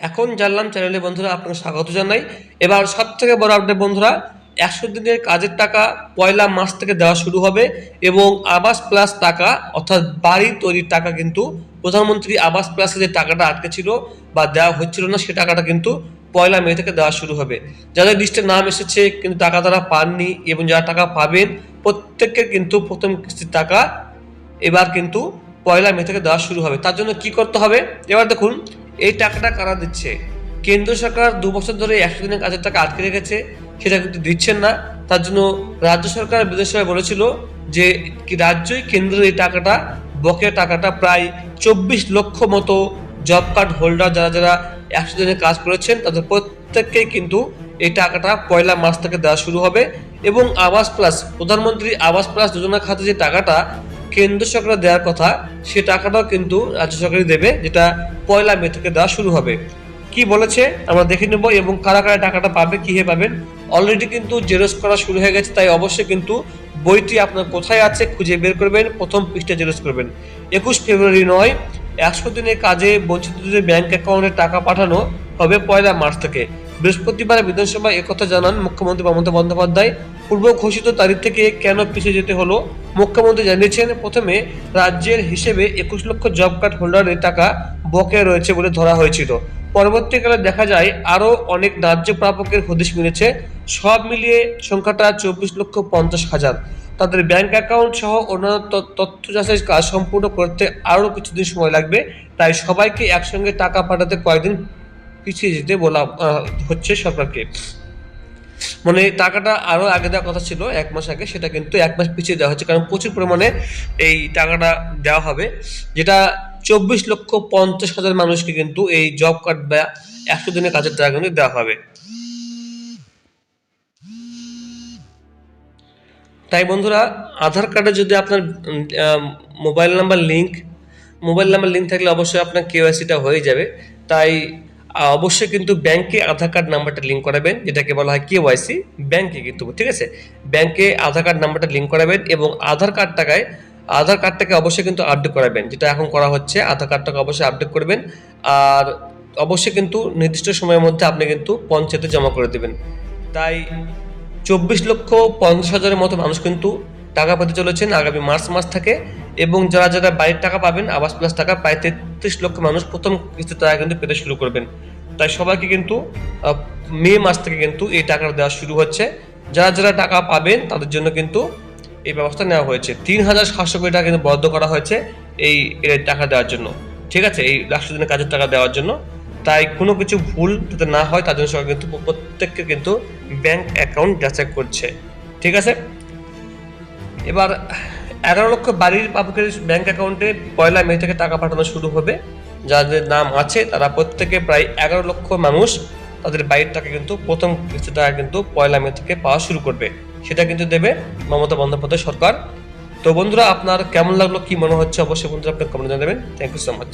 এখন জানলাম চ্যানেলে বন্ধুরা আপনাকে স্বাগত জানাই। এবার সব থেকে বড় আপডেট বন্ধুরা, একশো দিনের কাজের টাকা পয়লা মাস থেকে দেওয়া শুরু হবে এবং আবাস প্লাস টাকা, অর্থাৎ বাড়ি তৈরির টাকা কিন্তু প্রধানমন্ত্রী আবাস প্লাসে যে টাকাটা আটকে ছিল বা দেওয়া হচ্ছিল না, সে টাকাটা কিন্তু পয়লা মে থেকে দেওয়া শুরু হবে। যাদের লিস্টে নাম এসেছে কিন্তু টাকা তারা পাননি এবং যারা টাকা পাবেন প্রত্যেকের কিন্তু প্রথম কিস্তির টাকা এবার কিন্তু পয়লা মে থেকে দেওয়া শুরু হবে। তার জন্য কি করতে হবে? এবার দেখুন এই টাকাটা কারা দিচ্ছে? কেন্দ্র সরকার দু বছর ধরে একশো দিনের কাজের টাকা আটকে রেখেছে, সেটা কিন্তু দিচ্ছেন না। তার জন্য রাজ্য সরকার বিদেশে বলেছিল যে রাজ্যই কেন্দ্রের এই টাকাটা, বকেয়া টাকাটা প্রায় চব্বিশ লক্ষ মতো জব কার্ড হোল্ডার যারা যারা একশো দিনের কাজ করেছেন, তাদের প্রত্যেককেই কিন্তু এই টাকাটা পয়লা মাস থেকে দেওয়া শুরু হবে। এবং আবাস প্লাস, প্রধানমন্ত্রী আবাস প্লাস যোজনা খাতে যে টাকাটা কেন্দ্র সরকার দেওয়ার কথা, সে টাকাটাও কিন্তু রাজ্য সরকারই দেবে, যেটা পয়লা মে থেকে দেওয়া শুরু হবে। কি বলেছে? আমরা দেখে নেব এবং কারা কারা টাকাটা পাবে কীভাবে পাবেন? অলরেডি কিন্তু জেরক্স করা শুরু হয়ে গেছে, তাই অবশ্যই কিন্তু বইটি আপনার কোথায় আছে খুঁজে বের করবেন, প্রথম পৃষ্ঠা জেরক্স করবেন। একুশ ফেব্রুয়ারি নয়, একশো দিনের কাজে বঞ্চিতদের ব্যাংক অ্যাকাউন্টে টাকা পাঠানো হবে পয়লা মার্চ থেকে। বৃহস্পতিবার বিধানসভায় একথা জানান মুখ্যমন্ত্রী মমতা বন্দ্যোপাধ্যায়। পূর্ব ঘোষিত তারিখ থেকে কেন পিছিয়ে যেতে হলো? মুখ্যমন্ত্রী জানিয়েছেন, প্রথমে রাজ্যের হিসেবে একুশ লক্ষ জব কার্ড হোল্ডারের টাকা বকেয়া রয়েছে বলে ধরা হয়েছিল। পরবর্তীকালে দেখা যায়, আরও অনেক ন্যায্য প্রাপকের হদিশ মিলেছে। সব মিলিয়ে সংখ্যাটা চব্বিশ লক্ষ পঞ্চাশ হাজার। তাদের ব্যাংক অ্যাকাউন্ট সহ অন্যান্য তথ্য যাচাই কাজ সম্পূর্ণ করতে আরও কিছুদিন সময় লাগবে। তাই সবাইকে একসঙ্গে টাকা পাঠাতে কয়েকদিন পিছিয়ে যেতে বলা হচ্ছে সরকারকে। মানে টাকাটা আরও আগে দেওয়ার কথা ছিল, এক মাস আগে, সেটা কিন্তু এক মাস পিছিয়ে দেওয়া হচ্ছে, কারণ প্রচুর পরিমাণে এই টাকাটা দেওয়া হবে, যেটা চব্বিশ লক্ষ পঞ্চাশ হাজার মানুষকে কিন্তু এই জব কার্ড বা একশো দিনের কাজের টাকা কিন্তু দেওয়া হবে। তাই বন্ধুরা, আধার কার্ডে যদি আপনার mobile number link mobile number link থাকলে অবশ্যই আপনার কেওয়াইসিটা হয়ে যাবে। তাই অবশ্যই কিন্তু ব্যাংকে আধার কার্ড নাম্বারটা লিঙ্ক করাবেন, যেটাকে বলা হয় কেওয়াইসি ব্যাংকে কিন্তু, ঠিক আছে? ব্যাংকে আধার কার্ড নাম্বারটা লিঙ্ক করাবেন এবং আধার কার্ড টাকায়, আধার কার্ডটাকে অবশ্যই কিন্তু আপডেট করাবেন, যেটা এখন করা হচ্ছে, আধার কার্ডটাকে অবশ্যই আপডেট করবেন, আর অবশ্যই কিন্তু নির্দিষ্ট সময়ের মধ্যে আপনি কিন্তু পঞ্চায়েতে জমা করে দেবেন। তাই চব্বিশ লক্ষ পঞ্চাশ হাজারের মতো মানুষ কিন্তু টাকা পেতে চলেছেন, আগামী মার্চ মাস থেকে। এবং যারা যারা বাড়ির টাকা পাবেন, আবাস প্লাস টাকা, প্রায় তেত্রিশ লক্ষ মানুষ প্রথম কিস্তির টাকা কিন্তু পেতে শুরু করবেন। তাই সবাইকে কিন্তু মে মাস থেকে কিন্তু এই টাকাটা দেওয়া শুরু হচ্ছে। যারা যারা টাকা পাবেন, তাদের জন্য কিন্তু এই ব্যবস্থা নেওয়া হয়েছে। তিন হাজার সাতশো কোটি টাকা কিন্তু বরাদ্দ করা হয়েছে এই টাকা দেওয়ার জন্য। ঠিক আছে? এই দিনের কাজের টাকা দেওয়ার জন্য। তাই কোনো কিছু ভুল যাতে না হয়, তার জন্য সরকার কিন্তু প্রত্যেককে কিন্তু ব্যাংক অ্যাকাউন্ট যাচাই করছে। ঠিক আছে? এবার এগারো লক্ষ বাড়ির পাবকের ব্যাংক অ্যাকাউন্টে পয়লা মে থেকে টাকা পাঠানো শুরু হবে। যাদের নাম আছে, তারা প্রত্যেকে প্রায় এগারো লক্ষ মানুষ, তাদের বাড়ির টাকা কিন্তু প্রথম কিস্তি টাকা কিন্তু পয়লা মে থেকে পাওয়া শুরু করবে। সেটা কিন্তু দেবে মমতা বন্দ্যোপাধ্যায় সরকার। তো বন্ধুরা, আপনার কেমন লাগল, কি মনে হচ্ছে, অবশ্যই বন্ধুরা আপনার কমেন্ট জানাবেন। Thank you so much